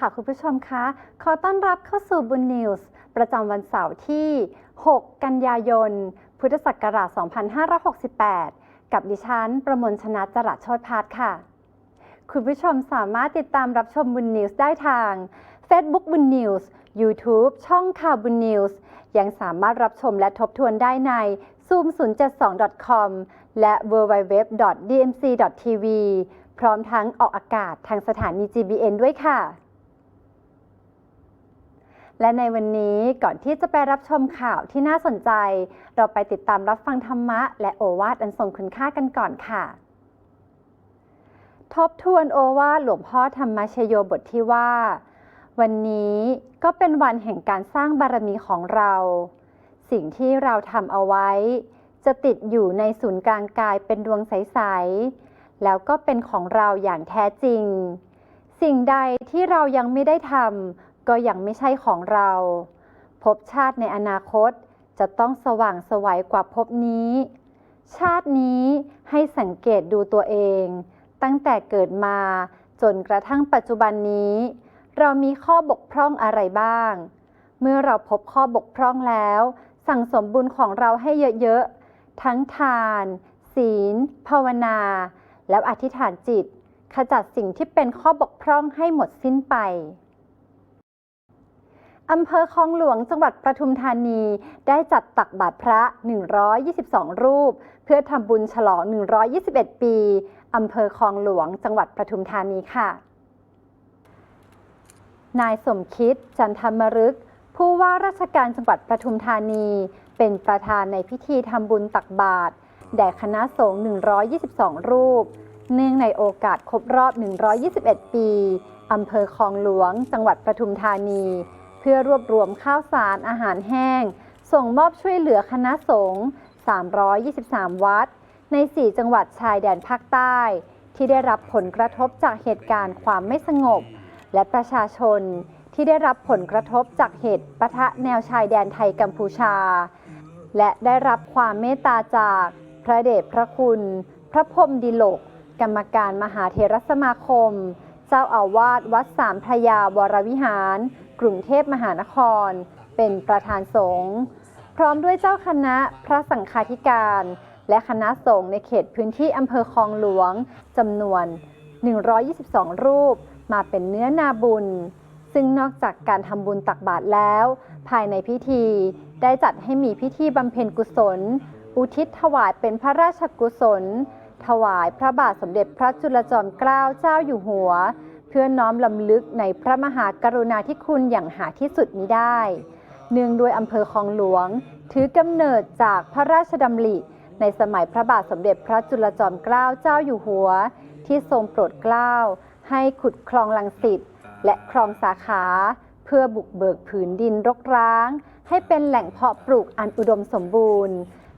ค่ะคุณผู้ชมคะ ขอต้อนรับเข้าสู่บุญนิวส์ประจำวันเสาร์ที่ 6 กันยายน พุทธศักราช 2568 กับดิฉัน ประมวลชนะจรัสโชติพัฒน์ค่ะ คุณผู้ชมสามารถติดตามรับชมบุญนิวส์ได้ทาง Facebook บุญนิวส์ YouTube ช่องข่าวบุญนิวส์ยังสามารถรับชมและทบทวนได้ใน zoom072.com และ www.dmc.tv พร้อมทั้งออกอากาศทางสถานี GBN ด้วยค่ะ และในวันนี้ก่อนที่จะไปรับชมข่าวที่น่าสนใจ เราไปติดตามรับฟังธรรมะ และโอวาทอันทรงคุณค่ากันก่อนค่ะ ทบทวนโอวาทหลวงพ่อธรรมชโยบทที่ว่า วันนี้ก็เป็นวันแห่งการสร้างบารมีของเรา สิ่งที่เราทำเอาไว้ จะติดอยู่ในศูนย์กลางกายเป็นดวงใส ๆ แล้วก็เป็นของเราอย่างแท้จริง สิ่งใดที่เรายังไม่ได้ทำ ก็ยังไม่ใช่ของเราภพชาติในอนาคตจะต้องสว่างสวัยกว่าภพนี้ ชาตินี้ให้สังเกตดูตัวเอง ตั้งแต่เกิดมาจนกระทั่งปัจจุบันนี้ เรามีข้อบกพร่องอะไรบ้าง เมื่อเราพบข้อบกพร่องแล้ว สั่งสมบุญของเราให้เยอะๆ ทั้งทาน ศีล ภาวนา แล้วอธิษฐานจิต ขจัดสิ่งที่เป็นข้อบกพร่องให้หมดสิ้นไป อำเภอคลองหลวงจังหวัดปทุมธานี ได้จัดตักบาตรพระ 122 รูป เพื่อทำบุญฉลอง 121 ปีอำเภอคลองหลวงจังหวัดปทุมธานีค่ะ นายสมคิด จันทมรึก ผู้ว่าราชการจังหวัดปทุมธานี เป็นประธานในพิธีทำบุญตักบาตรแด่คณะสงฆ์ 122 รูป เนื่องในโอกาสครบรอบ 121 ปีอำเภอคลองหลวง จังหวัดปทุมธานี พื่อรวบรวมข้าวสารอาหารแห้ง ส่งมอบช่วยเหลือคณะสงฆ์ 323 วัด ใน 4 จังหวัดชายแดนภาคใต้ ที่ได้รับผลกระทบจากเหตุการณ์ความไม่สงบ และประชาชนที่ได้รับผลกระทบจากเหตุปะทะแนวชายแดนไทยกัมพูชา และได้รับความเมตตาจากพระเดชพระคุณ พระพรมดิลก กรรมการมหาเทรสมาคม เจ้าอาวาสวัดสามพระยาวรวิหาร กรุงเทพมหานคร เป็นประธานสงฆ์พร้อมด้วยเจ้าคณะพระสังฆาธิการ และคณะสงฆ์ในเขตพื้นที่อำเภอคลองหลวงจำนวน 122 รูปมาเป็นเนื้อนาบุญ ซึ่งนอกจากการทำบุญตักบาตรแล้ว ภายในพิธีได้จัดให้มีพิธีบำเพ็ญกุศล อุทิศถวายเป็นพระราชกุศล ถวายพระบาทสมเด็จพระจุลจอมเกล้าเจ้าอยู่หัว พื่อน้อมลำลึกในพระมหากรุณาธิคุณอย่างหาที่สุดมิได้ เนื่องด้วยอำเภอคลองหลวง ถือกำเนิดจากพระราชดำริ ในสมัยพระบาทสมเด็จพระจุลจอมเกล้าเจ้าอยู่หัว ที่ทรงโปรดเกล้า ให้ขุดคลองลังสิตและคลองสาขา เพื่อบุกเบิกผืนดินรกร้าง ให้เป็นแหล่งเพาะปลูกอันอุดมสมบูรณ์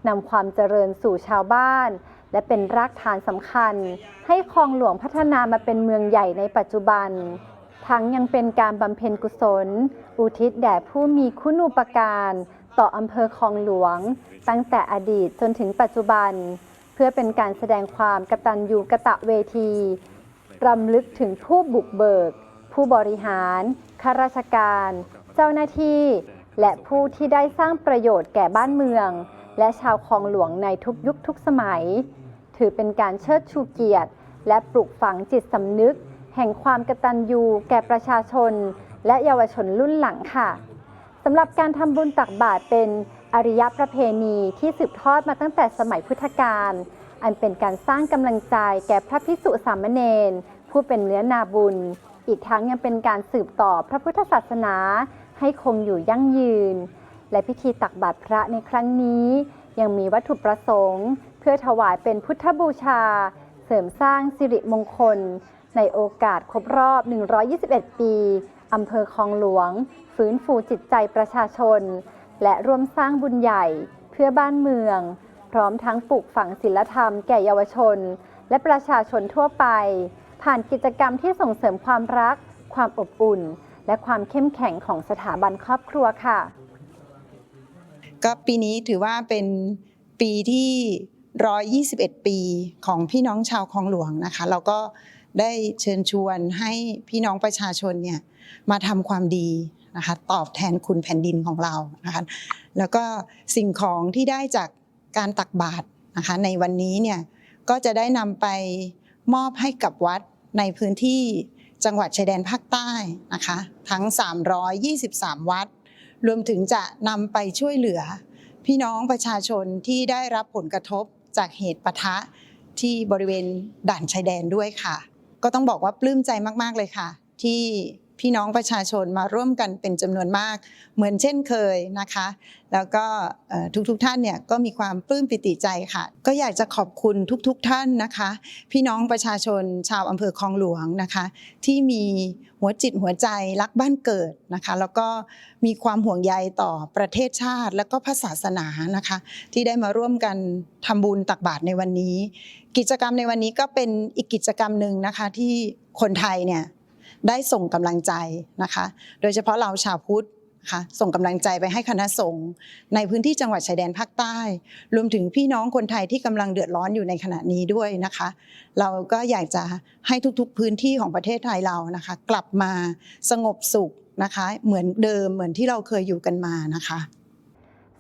นำความเจริญสู่ชาวบ้าน และเป็นรากฐานสำคัญ ให้คลองหลวงพัฒนามาเป็นเมืองใหญ่ในปัจจุบัน ทั้งยังเป็นการบำเพ็ญกุศล อุทิศแด่ผู้มีคุณูปการ ต่ออำเภอคลองหลวง ตั้งแต่อดีตจนถึงปัจจุบัน เพื่อเป็นการแสดงความกตัญญูกะตะเวทีรำลึกถึงผู้บุกเบิก ผู้บริหารข้าราชการ เจ้าหน้าที่ และผู้ที่ได้สร้างประโยชน์แก่บ้านเมือง และชาวคลองหลวงในทุกยุคทุกสมัย ถือเป็นการเชิดชูเกียรติ และปลูกฝังจิตสำนึก แห่งความกตัญญูแก่ประชาชน และเยาวชนรุ่นหลังค่ะสำหรับการทำบุญตักบาตรเป็นอริยประเพณีที่สืบทอดมาตั้งแต่สมัยพุทธกาลอันเป็นการสร้างกำลังใจแก่พระภิกษุสามเณรผู้เป็นเนื้อนาบุญ อีกทั้งยังเป็นการสืบต่อพระพุทธศาสนาให้คงอยู่ยั่งยืน และพิธีตักบาตรพระในครั้งนี้ ยังมีวัตถุประสงค์ เพื่อถวายเป็นพุทธบูชา เสริมสร้างสิริมงคล ในโอกาสครบรอบ 121 ปีอำเภอคลองหลวง ฟื้นฟูจิตใจประชาชน และร่วมสร้างบุญใหญ่เพื่อบ้านเมือง พร้อมทั้งปลูกฝังศีลธรรมแก่เยาวชน และประชาชนทั่วไป ผ่านกิจกรรมที่ส่งเสริมความรัก ความอบอุ่น และความเข้มแข็งของสถาบันครอบครัวค่ะ ก็ปีนี้ถือว่าเป็นปีที่ 121 ปีของพี่น้องชาวคลองหลวงนะคะ เราก็ได้เชิญชวนให้พี่น้องประชาชนเนี่ยมาทำความดีนะคะตอบแทนคุณแผ่นดินของเรานะคะแล้วก็สิ่งของที่ได้จากการตักบาตรนะคะในวันนี้เนี่ยก็จะได้นำไปมอบให้กับวัดในพื้นที่จังหวัดชายแดนภาคใต้นะคะทั้ง 323 วัด รวมถึงจะนำไปช่วยเหลือ พี่น้องประชาชนที่ได้รับผลกระทบจากเหตุปะทะที่บริเวณด่านชายแดนด้วยค่ะ ก็ต้องบอกว่าปลื้มใจมาก ๆ เลยค่ะ ที่ พี่น้องประชาชนมาร่วมกันเป็นจำนวนมาก เหมือนเช่นเคยนะคะ แล้วก็ทุกๆท่านเนี่ยก็มีความปลื้มปิติใจค่ะ ก็อยากจะขอบคุณทุกๆท่านนะคะ พี่น้องประชาชนชาวอำเภอคลองหลวงนะคะ ที่มีหัวจิตหัวใจรักบ้านเกิดนะคะ แล้วก็มีความห่วงใยต่อประเทศชาติ และก็พระศาสนานะคะ ที่ได้มาร่วมกันทำบุญตักบาตรในวันนี้ กิจกรรมในวันนี้ก็เป็นอีกกิจกรรมหนึ่งนะคะที่คนไทยเนี่ย ได้ส่งกำลังใจนะคะ โดยเฉพาะเราชาวพุทธนะคะส่งกำลังใจไปให้คณะสงฆ์ในพื้นที่จังหวัดชายแดนภาคใต้ รวมถึงพี่น้องคนไทยที่กำลังเดือดร้อนอยู่ในขณะนี้ด้วยนะคะ เราก็อยากจะให้ทุกๆพื้นที่ของประเทศไทยเรานะคะ กลับมาสงบสุขนะคะ เหมือนเดิมเหมือนที่เราเคยอยู่กันมานะคะ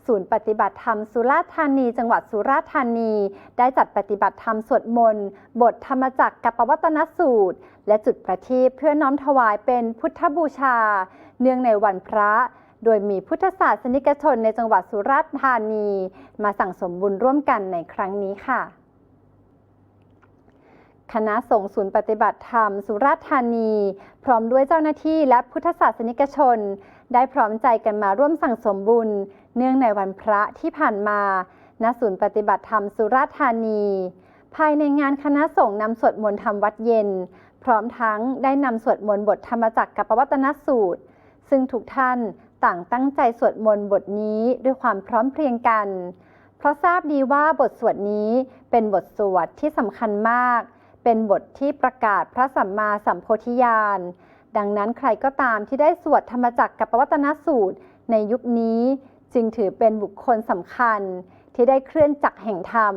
ศูนย์ปฏิบัติธรรมสุราษฎร์ธานี จังหวัดสุราษฎร์ธานี ได้จัดปฏิบัติธรรมสวดมนต์บทธรรมจักรกับปวัตนสูตร และจุดประทีปเพื่อน้อมถวายเป็นพุทธบูชา เนื่องในวันพระ โดยมีพุทธศาสนิกชนในจังหวัดสุราษฎร์ธานี มาสั่งสมบุญร่วมกันในครั้งนี้ค่ะคณะสงฆ์ศูนย์ปฏิบัติธรรม สุราษฎร์ธานี พร้อมด้วยเจ้าหน้าที่และพุทธศาสนิกชน ได้พร้อมใจกันมาร่วมสั่งสมบุญ เนื่องในวันพระที่ผ่านมาณศูนย์ปฏิบัติธรรมสุราธานี ภายในงานคณะสงฆ์นำสวดมนต์ทำวัดเย็น พร้อมทั้งได้นำสวดมนต์บทธรรมจักรกับปวัตนสูตร ซึ่งทุกท่านต่างตั้งใจสวดมนต์บทนี้ด้วยความพร้อมเพรียงกัน เพราะทราบดีว่าบทสวดนี้เป็นบทสวดที่สำคัญมาก เป็นบทที่ประกาศพระสัมมาสัมโพธิญาณดังนั้นใครก็ตามที่ได้สวดธรรมจักรกับปวัตนสูตร ในยุคนี้ จึงถือเป็นบุคคลสำคัญที่ได้เคลื่อนจักรแห่งธรรม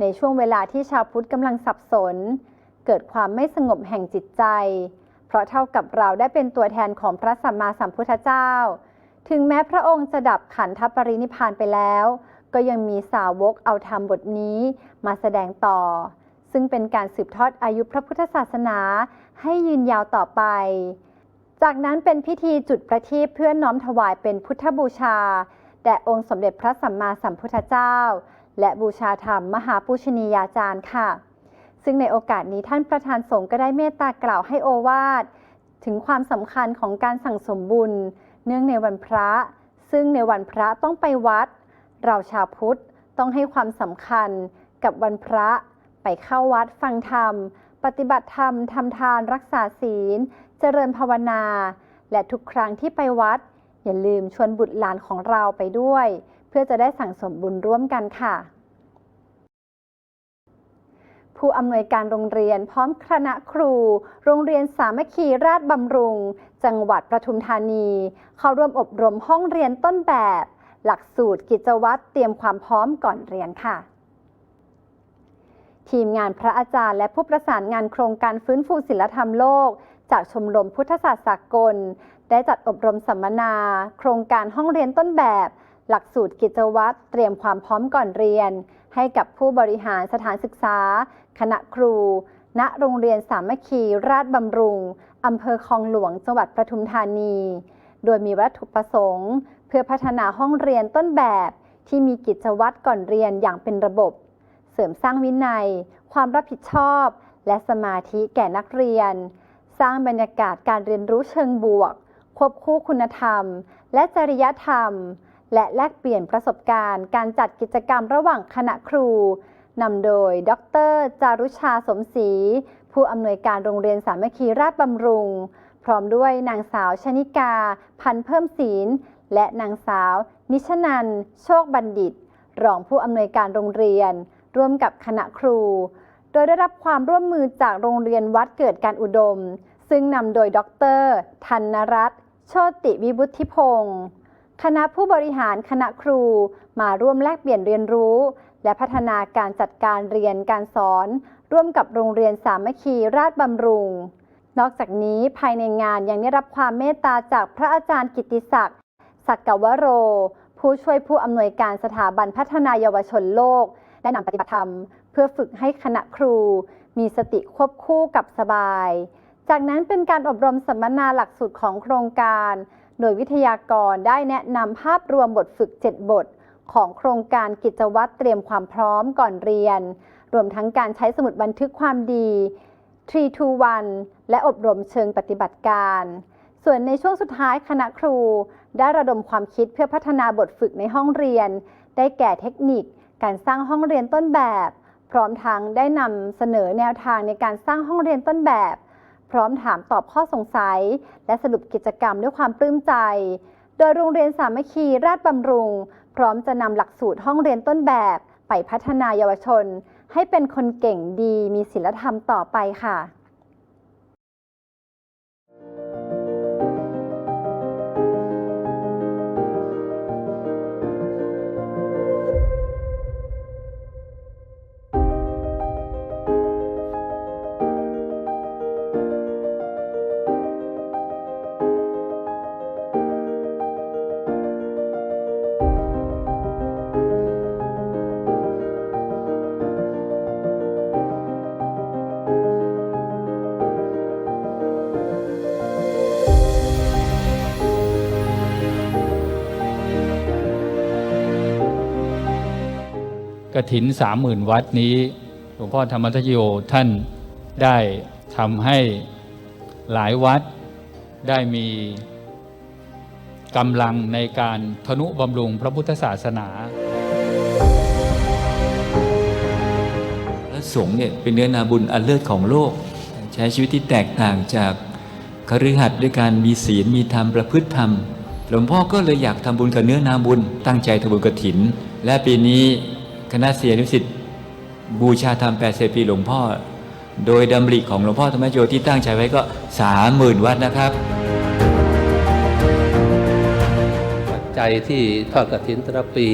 ในช่วงเวลาที่ชาวพุทธกำลังสับสน เกิดความไม่สงบแห่งจิตใจ เพราะเท่ากับเราได้เป็นตัวแทนของพระสัมมาสัมพุทธเจ้า ถึงแม้พระองค์จะดับขันธปรินิพพานไปแล้ว ก็ยังมีสาวกเอาธรรมบทนี้มาแสดงต่อ ซึ่งเป็นการสืบทอดอายุพระพุทธศาสนาให้ยืนยาวต่อไปจากนั้นเป็นพิธีจุดประทีปเพื่อน้อมถวายเป็นพุทธบูชา แด่องค์สมเด็จพระสัมมาสัมพุทธเจ้า และบูชาธรรมมหาปูชนียาจารย์ค่ะ ซึ่งในโอกาสนี้ท่านประธานสงฆ์ก็ได้เมตตากล่าวให้โอวาท ถึงความสำคัญของการสั่งสมบุญ เนื่องในวันพระ ซึ่งในวันพระต้องไปวัด เราชาวพุทธต้องให้ความสำคัญกับวันพระ ไปเข้าวัดฟังธรรม ปฏิบัติธรรมทำทานรักษาศีล เจริญภาวนา และทุกครั้งที่ไปวัด อย่าลืมชวนบุตรหลานของเราไปด้วย เพื่อจะได้สั่งสมบุญร่วมกันค่ะ ผู้อำนวยการโรงเรียนพร้อมคณะครู โรงเรียนสามัคคีราชบำรุง จังหวัดประทุมธานี เข้าร่วมอบรมห้องเรียนต้นแบบ หลักสูตรกิจวัตรเตรียมความพร้อมก่อนเรียนค่ะทีมงานพระอาจารย์และผู้ประสานงานโครงการฟื้นฟูศิลธรรมโลก จากชมรมพุทธศาสตร์สากล ได้จัดอบรมสัมมนา โครงการห้องเรียนต้นแบบ หลักสูตรกิจวัตรเตรียมความพร้อมก่อนเรียน ให้กับผู้บริหารสถานศึกษา คณะครู ณโรงเรียนสามัคคี ราชบำรุงอำเภอคลองหลวงจังหวัดปทุมธานี โดยมีวัตถุประสงค์ เพื่อพัฒนาห้องเรียนต้นแบบ ที่มีกิจวัตรก่อนเรียนอย่างเป็นระบบ เสริมสร้างวินัย ความรับผิดชอบ และสมาธิแก่นักเรียน สร้างบรรยากาศการเรียนรู้เชิงบวก ควบคู่คุณธรรม และจริยธรรม และแลกเปลี่ยนประสบการณ์ การจัดกิจกรรมระหว่างคณะครูนำโดย ดร จารุชาสมศรี ผู้อำนวยการโรงเรียนสามัคคีราชบำรุง พร้อมด้วยนางสาวชนิกา พันเพิ่มศีล และนางสาว นิชนัน โชคบัณฑิต รองผู้อำนวยการโรงเรียน ร่วมกับคณะครู โดยได้รับความร่วมมือจากโรงเรียนวัดเกิดการอุดม ซึ่งนำโดยดร ธนนรัตน์ โชติวิบุธิพงศ์คณะผู้บริหารคณะครูมาร่วมแลกเปลี่ยนเรียนรู้ และพัฒนาการจัดการเรียนการสอน ร่วมกับโรงเรียนสามัคคีราชบำรุง นอกจากนี้ภายในงานยังได้รับความเมตตาจากพระอาจารย์กิติศักดิ์สักกวโร ผู้ช่วยผู้อำนวยการสถาบันพัฒนายาวชนโลกได้นำปฏิบัติธรรม เพื่อฝึกให้คณะครู มีสติควบคู่กับสบาย จากนั้นเป็นการอบรมสัมมนาหลักสูตรของโครงการ โดยวิทยากรได้แนะนำภาพรวมบทฝึก 7 บท ของโครงการกิจวัตรเตรียมความพร้อมก่อนเรียน รวมทั้งการใช้สมุดบันทึกความดี 3 to 1 และอบรมเชิงปฏิบัติการ ส่วนในช่วงสุดท้ายคณะครู ได้ระดมความคิดเพื่อพัฒนาบทฝึกในห้องเรียน ได้แก่เทคนิค การสร้างห้องเรียนต้นแบบ พร้อมทั้งได้นำเสนอแนวทางในการสร้างห้องเรียนต้นแบบ พร้อมถามตอบข้อสงสัย และสรุปกิจกรรมด้วยความปลื้มใจ โดยโรงเรียนสามัคคีราชบำรุง พร้อมจะนำหลักสูตรห้องเรียนต้นแบบ ไปพัฒนายาวชน ให้เป็นคนเก่งดีมีศีลธรรมต่อไปค่ะ กถินสามหมื่นวัดนี้ หลวงพ่อธรรมทโยท่านได้ทำให้หลายวัดได้มีกำลังในการทนุบำรุงพระพุทธศาสนา พระสงฆ์เนี่ยเป็นเนื้อนาบุญอันเลิศของโลก ใช้ชีวิตที่แตกต่างจากคฤหัสถ์ด้วยการมีศีลมีธรรมประพฤติธรรม หลวงพ่อก็เลยอยากทำบุญกับเนื้อนาบุญ ตั้งใจทำบุญกฐิน และปีนี้ คณะเสียนุสิทธิ์บูชาธรรม80ปีหลวงพ่อ โดยดำริของหลวงพ่อธรรมชโยที่ตั้งใจไว้ก็30,000วัดนะครับ ปัจจัยที่ทอดกฐินแต่ละปี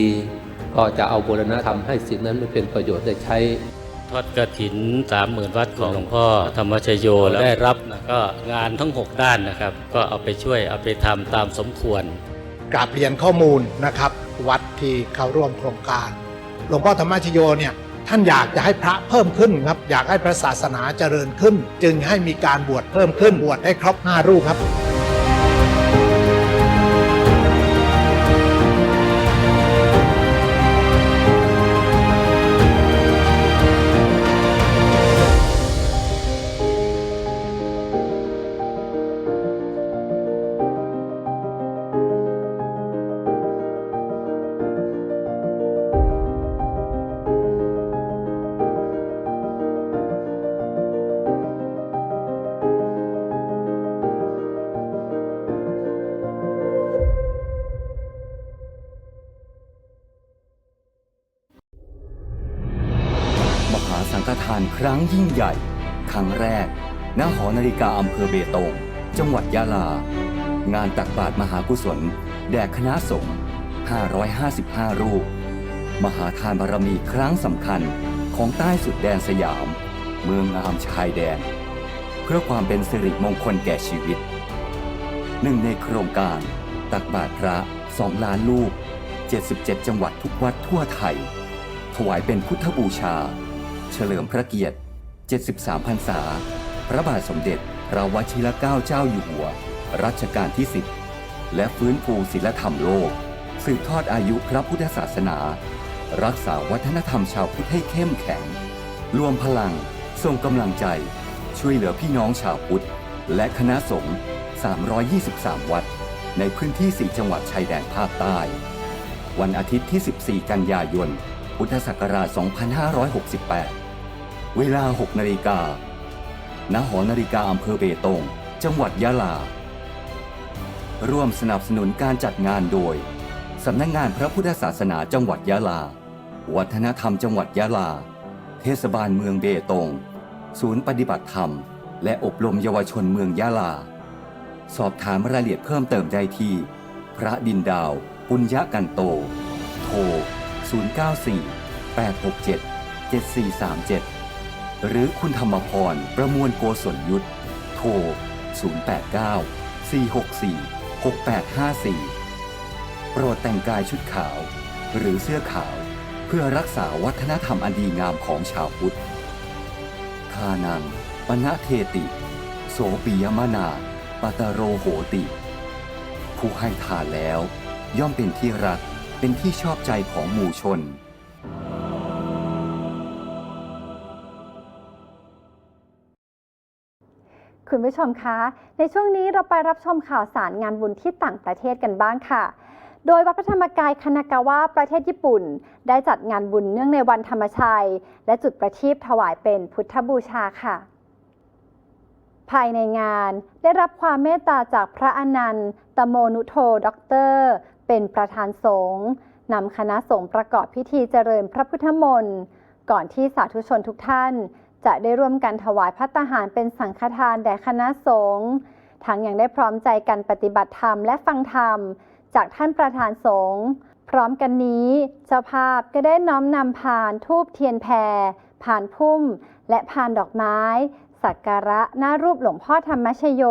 ก็จะเอาบูรณะทำให้สิ่งนั้นไม่เป็นประโยชน์ได้ใช้ทอดกระถินสามหมื่นวัดของหลวงพ่อธรรมชโยแล้วได้รับนะก็งานทั้ง 6 ด้านนะครับ ก็เอาไปช่วยเอาไปทำตามสมควรกราบเรียนข้อมูลนะครับ วัดที่เข้าร่วมโครงการ หลวงพ่อธรรมชโยเนี่ยท่านอยากจะให้พระเพิ่มขึ้นครับ อยากให้พระศาสนาเจริญขึ้น จึงให้มีการบวชเพิ่มขึ้นบวชให้ครบ5รูปครับ ครั้งยิ่งใหญ่ ครั้งแรก ณ หอนาฬิกาอำเภอเบตง จังหวัดยะลา งานตักบาตรมหากุศล แด่คณะสงฆ์ 555 รูป มหาทานบารมีครั้งสำคัญของใต้สุดแดนสยาม เมืองงามชายแดน เพื่อความเป็นสิริมงคลแก่ชีวิต หนึ่งในโครงการ ตักบาตรพระสองล้านลูก 77 จังหวัดทุกวัดทั่วไทย ถวายเป็นพุทธบูชา เฉลิมพระเกียรติ 73 พรรษา พระบาทสมเด็จพระวชิรเกล้าเจ้าอยู่หัว รัชกาลที่ 10 และฟื้นฟูศิลธรรมโลก สืบทอดอายุพระพุทธศาสนา รักษาวัฒนธรรมชาวพุทธให้เข้มแข็ง รวมพลังส่งกำลังใจ ช่วยเหลือพี่น้องชาวพุทธ และคณะสงฆ์323 วัด ในพื้นที่ 4 จังหวัดชายแดนภาคใต้ วันอาทิตย์ที่ 14 กันยายน พุทธศักราช 2568 เวลา 6 นาฬิกา ณ หอนาฬิกาอำเภอเบตง จังหวัดยะลา ร่วมสนับสนุนการจัดงานโดย สำนักงงานพระพุทธศาสนาจังหวัดยะลา วัฒนธรรมจังหวัดยะลา เทศบาลเมืองเบตง ศูนย์ปฏิบัติธรรม และอบรมเยาวชนเมืองยะลา สอบถามรายละเอียดเพิ่มเติมได้ที่ พระดินดาว ปุญญกันโต โทร 094 867 7437 หรือคุณธรรมพรประมวลโกศลยุทธโทร 089 464 6854 โปรดแต่งกายชุดขาว หรือเสื้อขาว เพื่อรักษาวัฒนธรรมอันดีงามของชาวพุทธทานังปณะเทติ โสปิยมนาปตโรโหติ ผู้ให้ทานแล้ว ย่อมเป็นที่รักเป็นที่ชอบใจของหมู่ชน คุณผู้ชมคะ ในช่วงนี้เราไปรับชมข่าวสารงานบุญที่ต่างประเทศกันบ้างค่ะ โดยวัดพระธรรมกายคานากาวะประเทศญี่ปุ่น ได้จัดงานบุญเนื่องในวันธรรมชัย และจุดประทีปถวายเป็นพุทธบูชาค่ะ ภายในงานได้รับความเมตตาจากพระอนันต์ตโมนุโทด็อกเตอร์ เป็นประธานสงฆ์นำคณะสงฆ์ประกอบพิธีเจริญพระพุทธมนต์ก่อนที่สาธุชนทุกท่าน จะได้ร่วมกันถวายพัตหารเป็นสังฆทานแด่คณะสงฆ์ทั้งยังได้พร้อมใจกันปฏิบัติธรรมและฟังธรรม จากท่านประธานสงฆ์พร้อมกันนี้เจ้าภาพก็ได้น้อมนำพานทูบเทียนแพรผ่านพุ่ม และพานดอกไม้ สักการะหน้ารูปหลวงพ่อธรรมชโย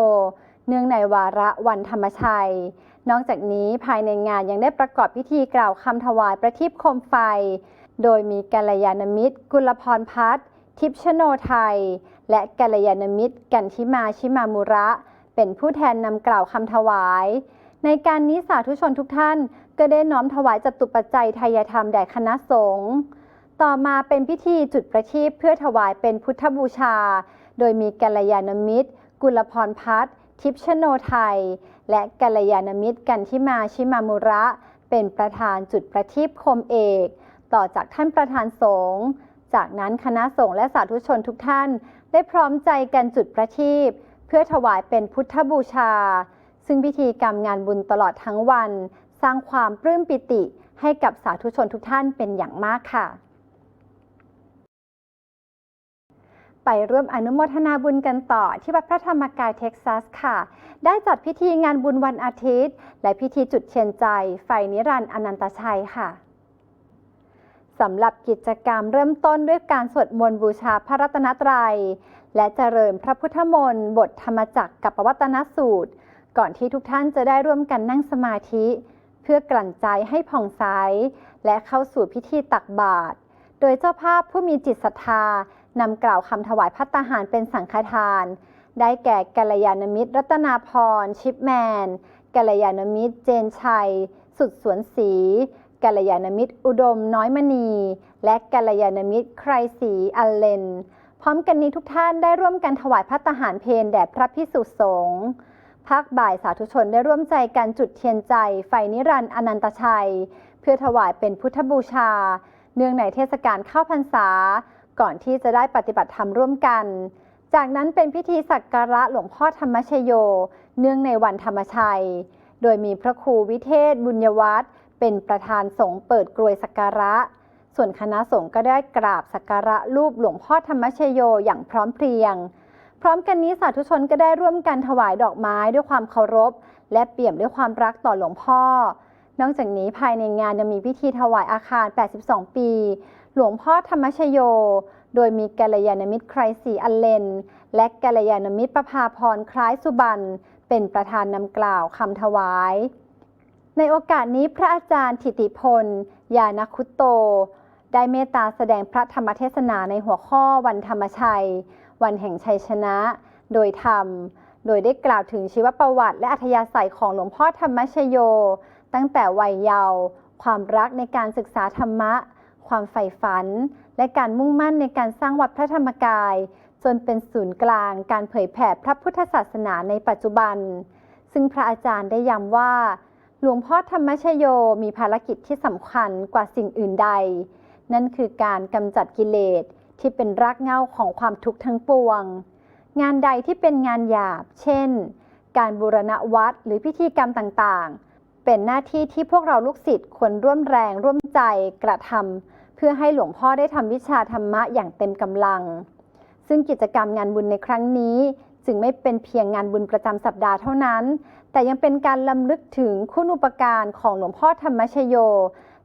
เนื่องในวาระวันธรรมชัย นอกจากนี้ภายในงานยังได้ประกอบพิธีกล่าวคำถวายประทีปโคมไฟ โดยมีกัลยาณมิตร กุลพรพัฒน์ ทิพย์ชโนไทย และกัลยาณมิตร กันทิมาชิมามุระ เป็นผู้แทนนำกล่าวคำถวาย ในการนี้สาธุชนทุกท่าน ก็ได้น้อมถวายจตุปัจจัยทายธรรมแด่คณะสงฆ์ต่อมาเป็นพิธีจุดประทีปเพื่อถวายเป็นพุทธบูชา โดยมีกัลยาณมิตร กุลพรพัฒน์ทิพย์ชโนไทย และกัลยาณมิตร กันทิมาชิมามุระ เป็นประธานจุดประทีปคมเอก ต่อจากท่านประธานสงฆ์ จากนั้นคณะสงฆ์และสาธุชนทุกท่าน ได้พร้อมใจกันจุดประทีปเพื่อถวายเป็นพุทธบูชา ซึ่งพิธีกรรมงานบุญตลอดทั้งวัน สร้างความปลื้มปิติให้กับสาธุชนทุกท่านเป็นอย่างมากค่ะ ไปร่วมอนุโมทนาบุญกันต่อที่วัดพระธรรมกายเท็กซัสค่ะ ได้จัดพิธีงานบุญวันอาทิตย์ และพิธีจุดเทียนใจ ไฟนิรันดร์อนันตชัยค่ะ สำหรับกิจกรรมเริ่มต้นด้วยการสวดมนต์บูชาพระรัตนตรัย และเจริญพระพุทธมนต์บทธรรมจักรกับปวัตนสูตร ก่อนที่ทุกท่านจะได้ร่วมกันนั่งสมาธิ เพื่อกลั่นใจให้ผ่องใส และเข้าสู่พิธีตักบาตรโดยเจ้าภาพผู้มีจิตศรัทธานำกล่าวคำถวายพัตตาหารเป็นสังฆทาน ได้แก่กัลยาณมิตร รัตนาพร ชิปแมนกัลยาณมิตร เจนชัย สุดสวนศรี กัลยาณมิตร อุดมน้อยมณี และกัลยาณมิตรใครศรีอัลเลน พร้อมกันนี้ทุกท่านได้ร่วมกันถวายพัตตาหารเพนแด่พระพิสุสงฆ์ภาคบ่ายสาธุชนได้ร่วมใจกันจุดเทียนใจ ไฟนิรันดร์อนันตชัย เพื่อถวายเป็นพุทธบูชา เนื่องในเทศกาลเข้าพรรษา ก่อนที่จะได้ปฏิบัติธรรมร่วมกัน จากนั้นเป็นพิธีสักการะหลวงพ่อธรรมชโย เนื่องในวันธรรมชัย โดยมีพระครูวิเทศบุญยวัฒน์ เป็นประธานสงฆ์เปิดกรวยสักการะ ส่วนคณะสงฆ์ก็ได้กราบสักการะรูปหลวงพ่อธรรมชโยอย่างพร้อมเพรียง พร้อมกันนี้สาธุชนก็ได้ร่วมกันถวายดอกไม้ด้วยความเคารพ และเปี่ยมด้วยความรักต่อหลวงพ่อ นอกจากนี้ภายในงานยังมีพิธีถวายอาคาร 82 ปี หลวงพ่อธรรมชโย โดยมีกัลยาณมิตรใครศรีอัลเลน และกัลยาณมิตรประภาพรคล้ายสุบันเป็นประธานนำกล่าวคำถวาย ในโอกาสนี้พระอาจารย์ ถิติพล ยานคุตโต ได้เมตตาแสดงพระธรรมเทศนาในหัวข้อวันธรรมชัย วันแห่งชัยชนะ โดยธรรม โดยได้กล่าวถึงชีวประวัติ และอัธยาศัยของหลวงพ่อธรรมชโย ตั้งแต่วัยเยาว์ความรักในการศึกษาธรรมะ ความใฝ่ฝัน และการมุ่งมั่นในการสร้างวัดพระธรรมกาย จนเป็นศูนย์กลาง การเผยแผ่พระพุทธศาสนาในปัจจุบัน ซึ่งพระอาจารย์ได้ย้ำว่า หลวงพ่อธรรมชโยมีภารกิจที่สำคัญกว่าสิ่งอื่นใด นั่นคือการกำจัดกิเลสที่เป็นรากเหง้าของความทุกข์ทั้งปวง งานใดที่เป็นงานหยาบ เช่น การบูรณะวัดหรือพิธีกรรมต่างๆ เป็นหน้าที่ที่พวกเราลูกศิษย์ควรร่วมแรงร่วมใจกระทำเพื่อให้หลวงพ่อได้ทำวิชาธรรมะอย่างเต็มกำลัง ซึ่งกิจกรรมงานบุญในครั้งนี้ จึงไม่เป็นเพียงงานบุญประจำสัปดาห์เท่านั้น แต่ยังเป็นการลำลึกถึงคุณอุปการของหลวงพ่อธรรมชโย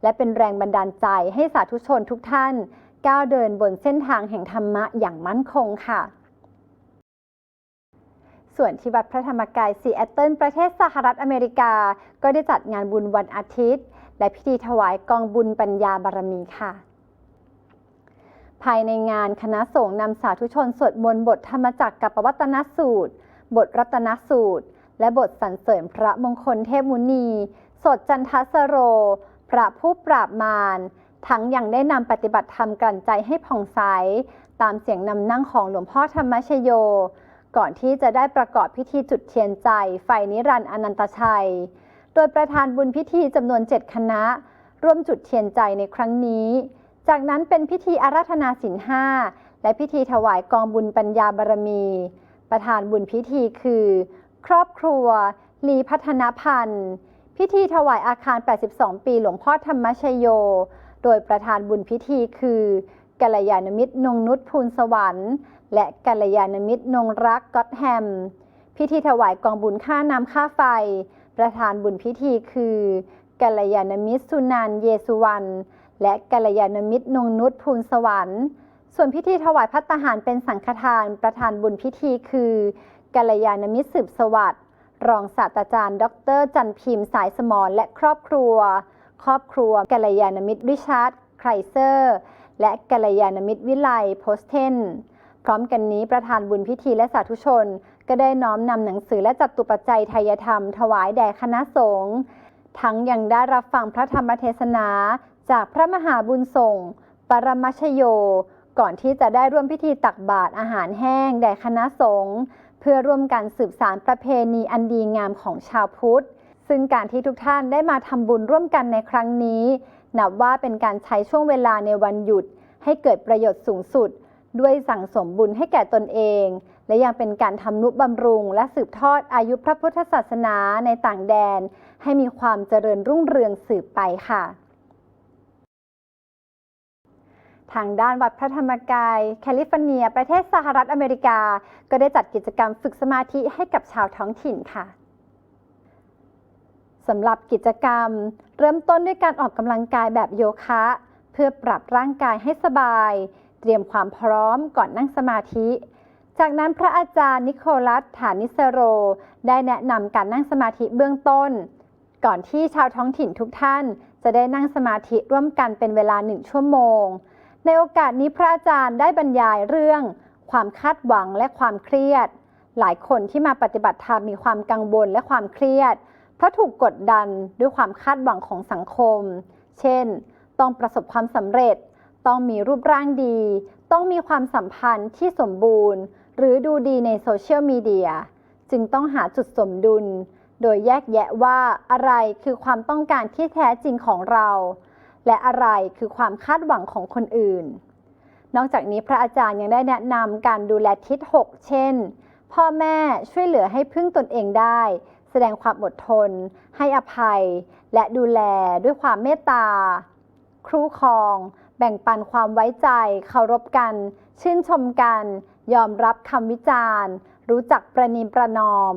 และเป็นแรงบันดาลใจให้สาธุชนทุกท่าน ก้าวเดินบนเส้นทางแห่งธรรมะอย่างมั่นคงค่ะ ส่วนที่วัดพระธรรมกายซีแอตเทิลประเทศสหรัฐอเมริกา ก็ได้จัดงานบุญวันอาทิตย์ และพิธีถวายกองบุญปัญญาบารมีค่ะภายในงานคณะสงฆ์นำสาธุชนสวดมนต์บทธรรมจักรกับปวัตนสูตร บทรัตนสูตร และบทสรรเสริญพระมงคลเทพมุนี สดจันทสโร พระผู้ปราบมาร ทั้งยังได้นำปฏิบัติธรรมกลั่นใจให้ผ่องใส ตามเสียงนำนั่งของหลวงพ่อธรรมชโย ก่อนที่จะได้ประกอบพิธีจุดเทียนใจ ไฟนิรันดร์อนันตชัย โดยประธานบุญพิธีจำนวน7คณะ ร่วมจุดเทียนใจในครั้งนี้ จากนั้นเป็นพิธีอาราธนาศีลห้าและพิธีถวายกองบุญปัญญาบารมี ประธานบุญพิธีคือ ครอบครัว ลีพัฒนพันธ์ พิธีถวายอาคาร 82 ปีหลวงพ่อธรรมชโย โดยประธานบุญพิธีคือกัลยาณมิตรนงนุชภูลสวรรค์ และกัลยาณมิตรนงรักก็อตแฮม พิธีถวายกองบุญค่าน้ำค่าไฟ ประธานบุญพิธีคือกัลยาณมิตรสุนันเยสุวรรณและกัลยาณมิตรนงนุชภูลสวรรค์ ส่วนพิธีถวายพัตตาหารเป็นสังฆทาน ประธานบุญพิธีคือ กัลยาณมิตรสืบสวัสดิ์รองศาสตราจารย์ ดร จันพิมพ์สายสมรและครอบครัว ครอบครัวกัลยาณมิตรริชาร์ดไครเซอร์ และกัลยาณมิตรวิไลโพสเทนพร้อมกันนี้ประธานบุญพิธีและสาธุชน ก็ได้น้อมนำหนังสือและจัตุปัจจัยไทยธรรม ถวายแด่คณะสงฆ์ทั้งยังได้รับฟังพระธรรมเทศนา จากพระมหาบุญส่ง ปรมัชโย ก่อนที่จะได้ร่วมพิธีตักบาตรอาหารแห้ง แด่คณะสงฆ์ พื่อร่วมกันสืบสารประเพณีอันดีงามของชาวพุทธ ซึ่งการที่ทุกท่านได้มาทำบุญร่วมกันในครั้งนี้ นับว่าเป็นการใช้ช่วงเวลาในวันหยุด ให้เกิดประโยชน์สูงสุด ด้วยสั่งสมบุญให้แก่ตนเอง และยังเป็นการทำนุบำรุง และสืบทอดอายุพระพุทธศาสนาในต่างแดน ให้มีความเจริญรุ่งเรืองสืบไปค่ะ ทางด้านวัดพระธรรมกาย แคลิฟอร์เนีย ประเทศสหรัฐอเมริกา ก็ได้จัดกิจกรรมฝึกสมาธิให้กับชาวท้องถิ่นค่ะสำหรับกิจกรรม เริ่มต้นด้วยการออกกำลังกายแบบโยคะ เพื่อปรับร่างกายให้สบาย เตรียมความพร้อมก่อนนั่งสมาธิ จากนั้นพระอาจารย์นิโคลัสฐานิสโร ได้แนะนำการนั่งสมาธิเบื้องต้น ก่อนที่ชาวท้องถิ่นทุกท่าน จะได้นั่งสมาธิร่วมกันเป็นเวลาหนึ่งชั่วโมง ในโอกาสนี้พระอาจารย์ได้บรรยายเรื่อง ความคาดหวังและความเครียด หลายคนที่มาปฏิบัติธรรมมีความกังวลและความเครียด เพราะถูกกดดันด้วยความคาดหวังของสังคม เช่น ต้องประสบความสำเร็จ ต้องมีรูปร่างดี ต้องมีความสัมพันธ์ที่สมบูรณ์ หรือดูดีในโซเชียลมีเดียจึงต้องหาจุดสมดุล โดยแยกแยะว่าอะไรคือความต้องการที่แท้จริงของเรา และอะไรคือความคาดหวังของคนอื่น นอกจากนี้พระอาจารย์ยังได้แนะนำการดูแลทิศ 6 เช่น พ่อแม่ช่วยเหลือให้พึ่งตนเองได้ แสดงความอดทน ให้อภัย และดูแลด้วยความเมตตา ครูครอง แบ่งปันความไว้ใจ เคารพกัน ชื่นชมกัน ยอมรับคำวิจารณ์ รู้จักประนีประนอม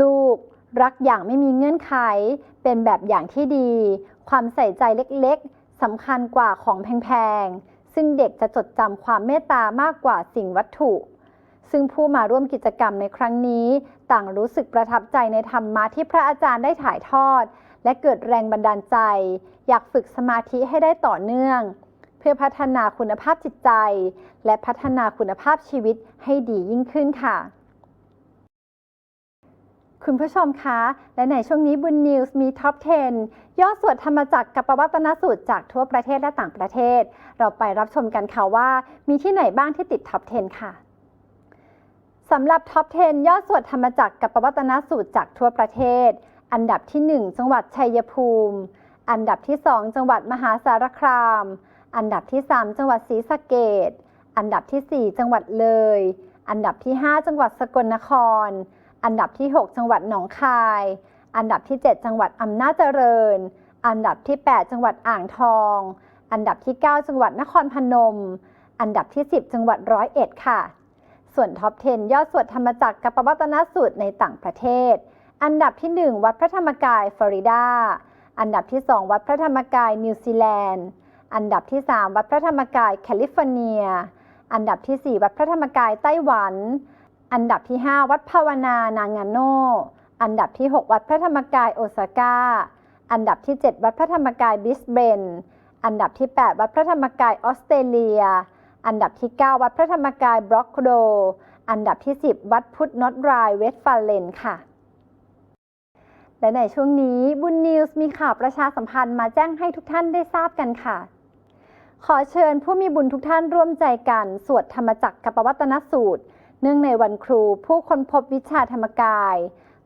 ลูก รักอย่างไม่มีเงื่อนไข เป็นแบบอย่างที่ดี ความใส่ใจเล็กๆสำคัญกว่าของแพงๆ ซึ่งเด็กจะจดจำความเมตตามากกว่าสิ่งวัตถุ ซึ่งผู้มาร่วมกิจกรรมในครั้งนี้ ต่างรู้สึกประทับใจในธรรมะที่พระอาจารย์ได้ถ่ายทอด และเกิดแรงบันดาลใจ อยากฝึกสมาธิให้ได้ต่อเนื่อง เพื่อพัฒนาคุณภาพจิตใจ และพัฒนาคุณภาพชีวิตให้ดียิ่งขึ้นค่ะ คุณผู้ชมคะ และในช่วงนี้บุญนิวส์มีท็อป 10ย่อสวดธรรมจักรกับประวัตนสูตรจากทั่วประเทศและต่างประเทศ เราไปรับชมกันค่ะว่า มีที่ไหนบ้างที่ติดท็อป 10 ค่ะสำหรับท็อป 10 ยอดสวดธรรมจักรกับประวัตนสูตรจากทั่วประเทศ อันดับที่ 1 จังหวัดชัยภูมิ อันดับที่ 2 จังหวัดมหาสารคาม อันดับที่ 3 จังหวัดศรีสะเกดอันดับที่ 4 จังหวัดเลย อันดับที่ 5 จังหวัดสกลนคร อันดับที่ 6 จังหวัดหนองคาย อันดับที่ 7 จังหวัดอำนาจเจริญ อันดับที่ 8 จังหวัดอ่างทอง อันดับที่ 9 จังหวัดนครพนม อันดับที่ 10 จังหวัดร้อยเอ็ดค่ะ ส่วนท็อป 10 ยอดสวดธรรมจักรกับปวัตนสูตรในต่างประเทศ อันดับที่ 1 วัดพระธรรมกายฟลอริดา อันดับที่ 2 วัดพระธรรมกายนิวซีแลนด์ อันดับที่ 3 วัดพระธรรมกายแคลิฟอร์เนีย อันดับที่ 4 วัดพระธรรมกายไต้หวัน อันดับที่ 5 วัดภาวนานางาโน อันดับที่ 6 วัดพระธรรมกายโอซาก้า อันดับที่ 7 วัดพระธรรมกายบิสเบน อันดับที่ 8 วัดพระธรรมกายออสเตรเลีย อันดับที่ 9 วัดพระธรรมกายบล็อกโด อันดับที่ 10 วัดพุทธนอตรายเวสฟาเลนค่ะ และในช่วงนี้บุญนิวส์มีข่าวประชาสัมพันธ์มาแจ้งให้ทุกท่านได้ทราบกันค่ะขอเชิญผู้มีบุญทุกท่านร่วมใจกัน สวดธรรมจักรกับปวัตนสูตร เนื่องในวันครูผู้ค้นพบวิชาธรรมกาย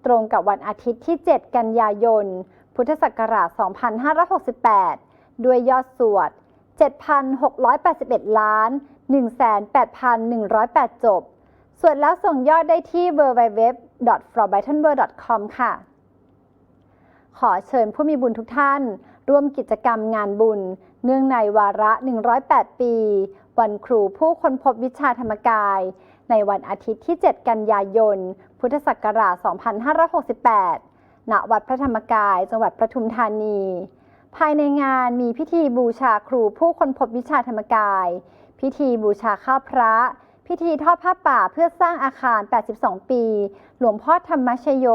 ตรงกับวันอาทิตย์ที่ 7 กันยายน พุทธศักราช 2568 ด้วยยอดสวด 7,681 ล้าน 1,8,108 จบ สวดแล้วส่งยอดได้ที่ www.frobightonsworld.com ค่ะ ขอเชิญผู้มีบุญทุกท่าน ร่วมกิจกรรมงานบุญ เนื่องในวาระ 108 ปี วันครูผู้ค้นพบวิชาธรรมกาย ในวันอาทิตย์ที่ 7 กันยายน พุทธศักราช 2568 ณ วัดพระธรรมกาย จังหวัดปทุมธานี ภายในงานมีพิธีบูชาครูผู้คนพบวิชาธรรมกาย พิธีบูชาข้าวพระ พิธีทอดผ้าป่าเพื่อสร้างอาคาร 82 ปี หลวงพ่อธรรมชโย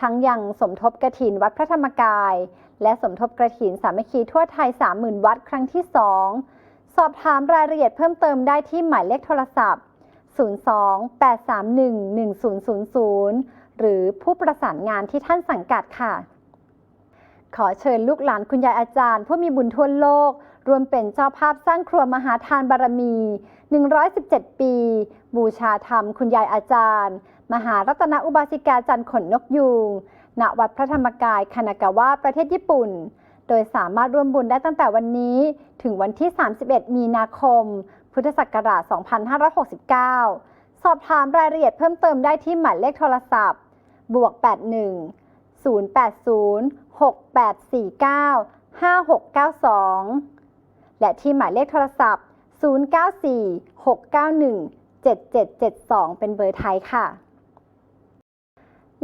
ทั้งยังสมทบกระถินวัดพระธรรมกาย และสมทบกระถินสามัคคีทั่วไทย 30,000 วัดครั้งที่ 2 สอบถามรายละเอียดเพิ่มเติมได้ที่หมายเลขโทรศัพท์ 02-831-1000 หรือผู้ประสานงานที่ท่านสังกัดค่ะ ขอเชิญลูกหลานคุณยายอาจารย์ ผู้มีบุญทั่วโลกรวมเป็นเจ้าภาพสร้างครัวมหาทานบารมี 117 ปี บูชาธรรมคุณยายอาจารย์ มหารัตนอุบาสิกาจันทร์ขนนกยูงณวัดพระธรรมกายคานากาวะประเทศญี่ปุ่น โดยสามารถร่วมบุญได้ตั้งแต่วันนี้ ถึงวันที่ 31 มีนาคม พุทธศักราช 2569 สอบถามรายละเอียดเพิ่มเติมได้ที่หมายเลขโทรศัพท์ บวก 81 080 6849 5692 และที่หมายเลขโทรศัพท์ 094 691 7772 เป็นเบอร์ไทยค่ะ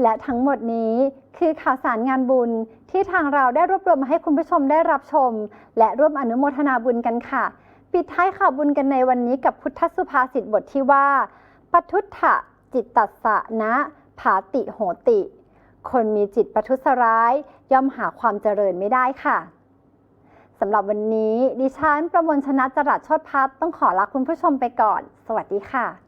และทั้งหมดนี้คือข่าวสารงานบุญที่ทางเราได้รวบรวมมาให้คุณผู้ชมได้รับชม และร่วมอนุโมทนาบุญกันค่ะ ปิดท้ายข่าวบุญกันในวันนี้กับพุทธสุภาษิตบทที่ว่าปัทุถะจิตตัสสะนะผาติโหติ คนมีจิตประทุษร้าย ย่อมหาความเจริญไม่ได้ค่ะสำหรับวันนี้ ดิฉันประมวลชนะจรัสชดพัฒต้องขอลาคุณผู้ชมไปก่อน สวัสดีค่ะ